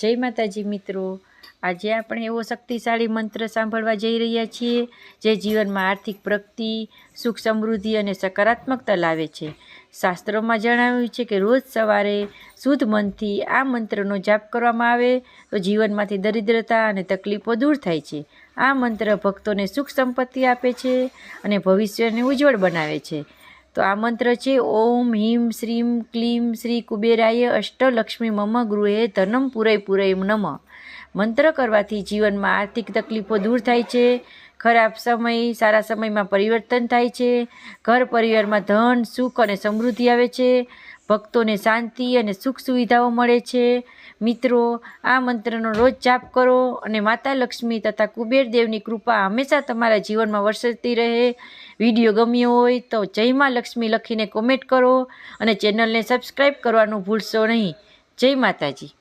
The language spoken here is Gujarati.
જય માતાજી મિત્રો. આજે આપણે એવો શક્તિશાળી મંત્ર સાંભળવા જઈ રહ્યા છીએ, જે જીવનમાં આર્થિક પ્રગતિ, સુખ સમૃદ્ધિ અને સકારાત્મકતા લાવે છે. શાસ્ત્રોમાં જણાવ્યું છે કે રોજ સવારે શુદ્ધ મનથી આ મંત્રનો જાપ કરવામાં આવે, તો જીવનમાંથી દરિદ્રતા અને તકલીફો દૂર થાય છે. આ મંત્ર ભક્તોને સુખ સંપત્તિ આપે છે અને ભવિષ્યને ઉજ્જવળ બનાવે છે. તો આ મંત્ર છે, ઓમ હિમ શ્રીમ ક્લીમ શ્રી કુબેરાય અષ્ટલક્ષ્મી મમ ગૃહે ધનમ પુરય પુરય નમ. મંત્ર કરવાથી જીવનમાં આર્થિક તકલીફો દૂર થાય છે, ખરાબ સમય, સારા સમયમાં પરિવર્તન થાય છે, ઘર પરિવારમાં ધન, સુખ અને સમૃદ્ધિ આવે છે, ભક્તોને શાંતિ અને સુખ સુવિધાઓ મળે છે. મિત્રો, આ મંત્રનો રોજ જાપ કરો અને માતા લક્ષ્મી તથા કુબેર દેવની કૃપા હંમેશા તમારા જીવનમાં વરસતી રહે. વીડિયો ગમ્યો હોય તો જય માં લક્ષ્મી લખીને કોમેન્ટ કરો અને ચેનલને સબસ્ક્રાઈબ કરવાનું ભૂલશો નહીં. જય માતાજી.